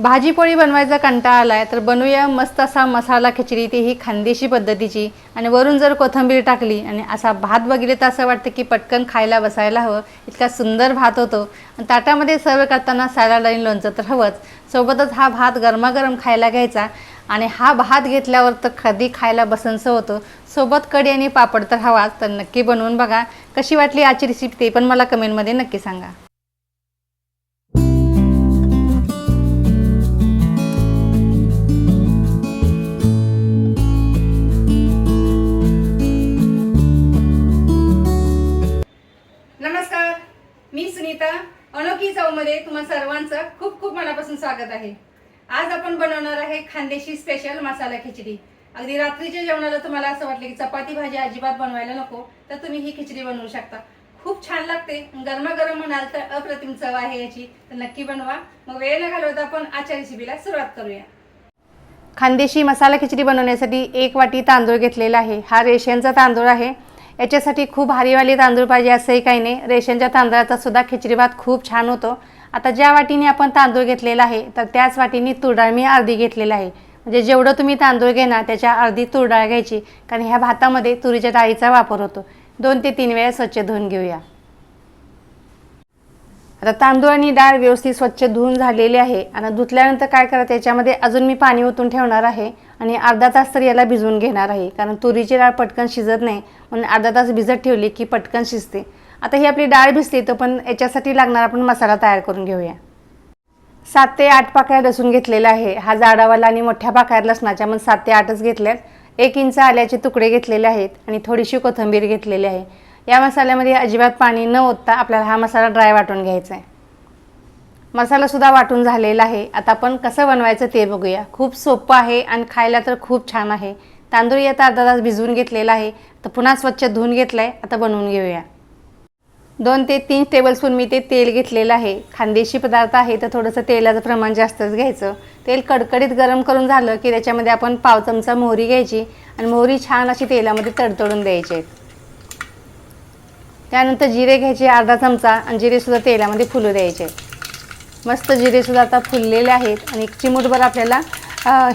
भाजीपोळी बनवायचा कंटाळा आलाय तर बनवूया मस्त असा मसाला खिचडी तेही खानदेशी पद्धतीची. आणि वरून जर कोथिंबीर टाकली आणि असा भात बघितले तर असं वाटतं की पटकन खायला बसायला हवं. इतका सुंदर भात होतो. आणि ताटामध्ये सर्व करताना सॅलड आणि लोणचं तर हवंच. सोबतच हा भात गरमागरम खायला घ्यायचा. आणि हा भात घेतल्यावर तर कधी खायला बसनसं होतं. सोबत कढी आणि पापड तर हवाच तर नक्की बनवून बघा. कशी वाटली आजची रेसिपी ते पण मला कमेंटमध्ये नक्की सांगा. मी सुनीता अनोखी चवमध्ये तुम्हा सर्वांचं खूप खूप मनापासून स्वागत आहे. आज आपण बनवणार आहे खानदेशी स्पेशल मसाला खिचडी. अगदी रात्रीच्या जेवणाला तुम्हाला असं वाटलं की चपाती भाजी अजिबात बनवायला नको तर तुम्ही ही खिचडी बनवू शकता. खूप छान लागते गरमागरम म्हणाल तर अप्रतिम चव आहे याची. तर नक्की बनवा. मग वेळ न घालवता आपण आजच्या रेसिपीला सुरुवात करूया. खानदेशी मसाला खिचडी बनवण्यासाठी एक वाटी तांदूळ घेतलेला आहे. हा रेशनचा तांदूळ आहे. याच्यासाठी खूप भारीवाली तांदूळ पाहिजे असंही काही नाही. रेशनच्या तांदळाचा सुद्धा खिचडी भात खूप छान होतो. आता ज्या वाटीने आपण तांदूळ घेतलेला आहे तर त्याच वाटीने तुरडाळ मी अर्धी घेतलेला आहे. म्हणजे जेवढं तुम्ही तांदूळ घेणार त्याच्या अर्धी तुरडाळ घ्यायची. कारण ह्या भातामध्ये तुरीच्या डाळीचा वापर होतो. दोन ते तीन वेळा स्वच्छ धुवून घेऊया. आता तांदूळ आणि डाळ व्यवस्थित स्वच्छ धुवून झालेली आहे. आणि धुतल्यानंतर काय करा त्याच्यामध्ये अजून मी पाणी ओतून ठेवणार आहे. आणि अर्धा तास तर याला भिजवून घेणार आहे. कारण तुरीची डाळ पटकन शिजत नाही. म्हणून अर्धा तास भिजत ठेवली की पटकन शिजते. आता ही आपली डाळ भिजते तो पण याच्यासाठी लागणार आपण मसाला तयार करून घेऊया. सात ते आठ पाकळ्या लसूण घेतलेला आहे. हा जाडावाला आणि मोठ्या पाकळ्या लसणाच्या म्हणून सात ते आठच घेतल्यात. एक इंच आल्याचे तुकडे घेतलेले आहेत आणि थोडीशी कोथिंबीर घेतलेली आहे. या मसाल्यामध्ये अजिबात पाणी न ओतता आपल्याला हा मसाला ड्राय वाटून घ्यायचा आहे. मसालासुद्धा वाटून झालेला आहे. आता आपण कसं बनवायचं ते बघूया. खूप सोपं आहे आणि खायला तर खूप छान आहे. तांदूळ येता अर्धा तास भिजवून घेतलेला आहे. तर पुन्हा स्वच्छ धुवून घेतलं आहे आता बनवून घेऊया. दोन ते तीन टेबलस्पून मी ते तेल घेतलेलं आहे. खानदेशी पदार्थ आहे तर थोडंसं तेलाचं प्रमाण जास्तच घ्यायचं. तेल कडकडीत गरम करून झालं की त्याच्यामध्ये आपण पाव चमचा मोहरी घ्यायची आणि मोहरी छान अशी तेलामध्ये तडतडून द्यायची आहेत. त्यानंतर जिरे घ्यायचे अर्धा चमचा आणि जिरेसुद्धा तेलामध्ये फुलू द्यायचे मस्त जिरेसुद्धा आता फुललेले आहेत आणि एक चिमूटभर आपल्याला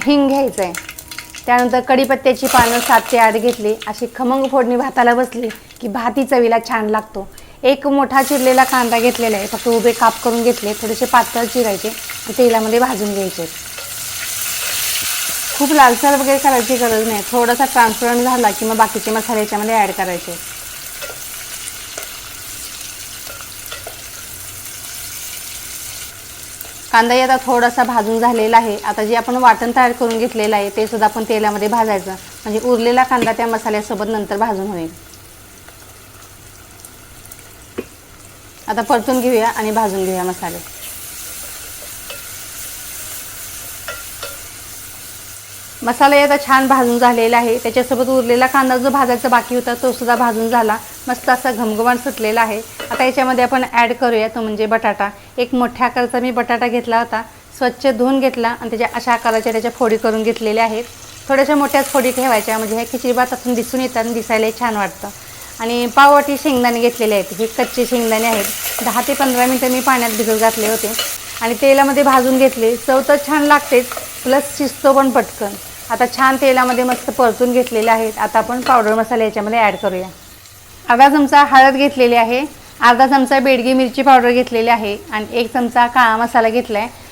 हिंग घ्यायचं आहे त्यानंतर कडीपत्त्याची पानं सात ते आठ घेतली. अशी खमंग फोडणी भाताला बसली की भाती चवीला छान लागतो. एक मोठा चिरलेला कांदा घेतलेला आहे. फक्त उभे काप करून घेतले. थोडेसे पातळ चिरायचे तेलामध्ये भाजून घ्यायचे. खूप लालसर वगैरे करायची गरज नाही. थोडासा ट्रान्सपरंट झाला की मग बाकीचे मसाले याच्यामध्ये ॲड करायचे. कांदाही आता थोडासा भाजून झालेला आहे. आता जे आपण वाटण तयार करून घेतलेलं आहे ते सुद्धा आपण तेलामध्ये भाजायचं. म्हणजे उरलेला कांदा त्या मसाल्यासोबत नंतर भाजून होईल. आता परतून घेऊया आणि भाजून घेऊया मसाले. मसाला आता छान भाजून झालेला आहे. त्याच्यासोबत उरलेला कांदा जो भाजायचा बाकी होता तो सुद्धा भाजून झाला. मस्त असा घमघमाट सुटलेला आहे. आता याच्यामध्ये आपण ॲड करूया तो म्हणजे बटाटा. एक मोठ्या आकाराचा मी बटाटा घेतला होता. स्वच्छ धुवून घेतला आणि त्याच्या अशा आकाराच्या त्याच्या फोडी करून घेतलेल्या आहेत. थोड्याशा मोठ्याच फोडी ठेवायच्या म्हणजे ह्या खिचडी भातातून दिसून येतात आणि दिसायलाही छान वाटतं. आणि पाववाटी शेंगदाणे घेतलेले आहेत. हे कच्चे शेंगदाणे आहेत. दहा ते पंधरा मिनटं मी पाण्यात भिजत घातले होते. आणि तेलामध्ये भाजून घेतले. चव तर छान लागतेच प्लस शिजतो पण पटकन. आता छान तेलामध्ये मस्त परतून घेतलेले आहेत. आता आपण पावडर मसाला याच्यामध्ये ॲड करूया. अर्धा चमचा हळद घेतलेली आहे अर्धा चमचा बेडगी मिरची पावडर घेतलेली आहे आणि एक चमचा काळा मसाला घेतला आहे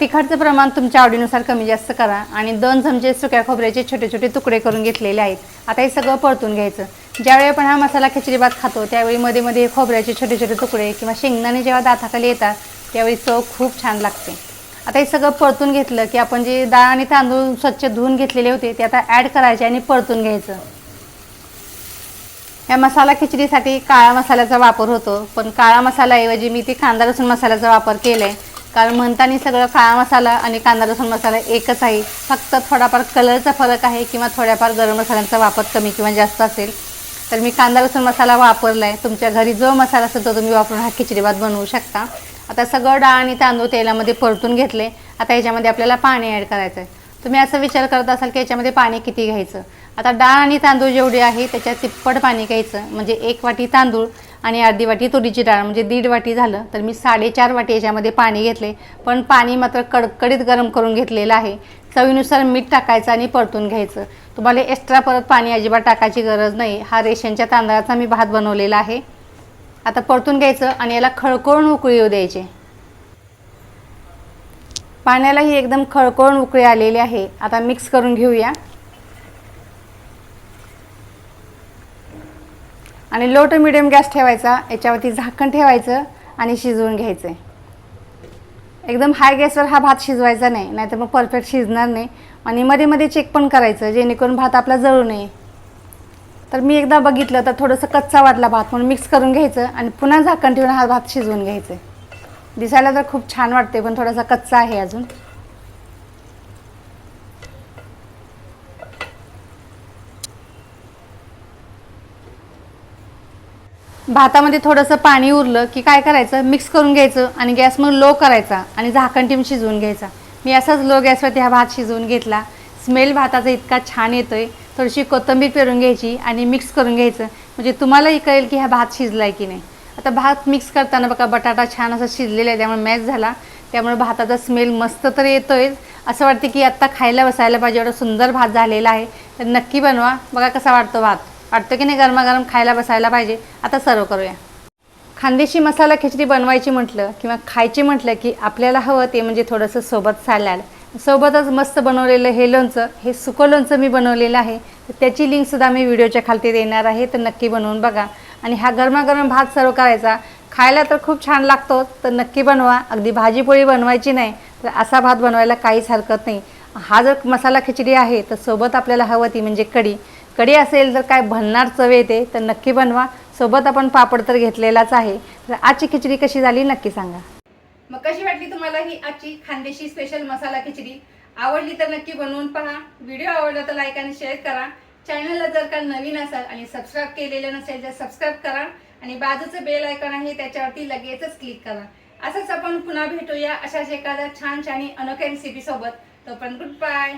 तिखटचं प्रमाण तुमच्या आवडीनुसार कमी जास्त करा आणि दोन चमचे सुक्या खोबऱ्याचे छोटे छोटे तुकडे करून घेतलेले आहेत. आता हे सगळं परतून घ्यायचं. ज्यावेळी आपण हा मसाला खिचडी भात खातो त्यावेळी मध्ये मध्ये खोबऱ्याचे छोटे छोटे तुकडे किंवा शेंगदाणे जेव्हा दाताखाली येतात त्यावेळी चव खूप छान लागते. आता हे सगळं परतून घेतलं की आपण जे डाळ आणि तांदूळ स्वच्छ धुवून घेतलेले होते ते आता ॲड करायचे आणि परतून घ्यायचं. या मसाला खिचडीसाठी काळा मसाल्याचा वापर होतो. पण काळा मसाल्याऐवजी मी ती कांदा लसूण मसाल्याचा वापर केला आहे कारण म्हणताना सगळं काळा मसाला आणि कांदा लसूण मसाला एकच आहे. फक्त थोडाफार कलरचा फरक आहे किंवा थोड्याफार गरम मसाल्यांचा वापर कमी किंवा जास्त असेल. तर मी कांदा लसूण मसाला वापरला आहे तुमच्या घरी जो मसाला असेल तो तुम्ही वापरून हा खिचडी भात बनवू शकता. आता सगळं डाळ आणि तांदूळ तेलामध्ये परतून घेतले आता याच्यामध्ये आपल्याला पाणी ॲड करायचं आहे तुम्ही असा विचार करत असाल की याच्यामध्ये पाणी किती घ्यायचं? आता डाळ आणि तांदूळ जेवढे आहे त्याच्यात तिप्पट पाणी घ्यायचं. म्हणजे एक वाटी तांदूळ आणि अर्धी वाटी तुरीची डाळ. म्हणजे दीड वाटी झालं तर मी साडेचार वाटी याच्यामध्ये पाणी घेतले. पण पाणी मात्र कडकडीत गरम करून घेतलेलं आहे. चवीनुसार मीठ टाकायचं आणि परतून घ्यायचं. तुम्हाला एक्स्ट्रा परत पाणी अजिबात टाकायची गरज नाही. हा रेशनच्या तांदळाचा मी भात बनवलेला आहे. आता परतून घ्यायचं आणि याला खळखळून उकळी येऊ द्यायची. पाण्यालाही एकदम खळकळून उकळी आलेली आहे. आता मिक्स करून घेऊया. आणि लो टू मिडियम गॅस ठेवायचा. याच्यावरती झाकण ठेवायचं आणि शिजवून घ्यायचं एकदम हाय गॅसवर हा भात शिजवायचा नाही नाहीतर मग परफेक्ट शिजणार नाही. आणि मध्ये मध्ये चेक पण करायचं जेणेकरून भात आपला जळू नये. तर मी एकदा बघितलं तर थोडंसं कच्चा वाटला भात म्हणून मिक्स करून घ्यायचं आणि पुन्हा झाकण ठेवून हा भात शिजवून घ्यायचं दिसायला तर खूप छान वाटते पण थोडासा कच्चा आहे अजून. भातामध्ये थोडंसं पाणी उरलं की काय करायचं? मिक्स करून घ्यायचं आणि गॅस मग लो करायचा आणि झाकण टीम शिजवून घ्यायचा. मी असाच लो गॅसवरती हा भात शिजवून घेतला. स्मेल भाताचा इतका छान येतोय. थोडीशी कोथिंबीर पेरून घ्यायची आणि मिक्स करून घ्यायचं. म्हणजे तुम्हालाही कळेल की हा भात शिजला आहे की नाही. आता भात मिक्स करताना बघा बटाटा छान असा शिजलेला आहे त्यामुळे मॅच झाला. त्यामुळे भाताचा स्मेल मस्त तर येतोय. असं वाटतं की आत्ता खायला बसायला पाहिजे एवढा सुंदर भात झालेला आहे. तर नक्की बनवा. बघा कसा वाटतो भात. वाटतं की नाही गरमागरम खायला बसायला पाहिजे. आता सर्व करूया. खानदेशी मसाला खिचडी बनवायची म्हटलं किंवा खायची म्हटलं की आपल्याला हवं ते म्हणजे थोडंसं सोबत सॅलॅड सोबतच मस्त बनवलेलं हे लोणचं हे सुकं लोणचं मी बनवलेलं आहे. तर त्याची लिंकसुद्धा मी व्हिडिओच्या खालती देणार आहे. तर नक्की बनवून बघा. आणि हा गरमागरम भात सर्व करायचा. खायला तर खूप छान लागतो तर नक्की बनवा. अगदी भाजीपोळी बनवायची नाही तर असा भात बनवायला काहीच हरकत नाही. हा जर मसाला खिचडी आहे तर सोबत आपल्याला हवं ती म्हणजे कढी. कढी असेल तर काय भन्नार चव येते तर नक्की बनवा. सोबत आपण पापड तर घेतलेलाच आहे. तर आजची खिचडी कशी झाली नक्की सांगा. मग कशी वाटली तुम्हाला ही आजची खानदेशी स्पेशल मसाला खिचडी? आवडली तर नक्की बनवून पहा. व्हिडिओ आवडला तर लाईक आणि शेअर करा. चॅनलला जर का नवीन असाल आणि सबस्क्राईब केलेलं नसेल तर सबस्क्राईब करा आणि बाजूचं बेल आयकॉन आहे त्याच्यावरती लगेचच क्लिक करा. असंच आपण पुन्हा भेटूया अशाच एखाद्या छान छान अनोख्या रेसिपी सोबत. तोपर्यंत गुड बाय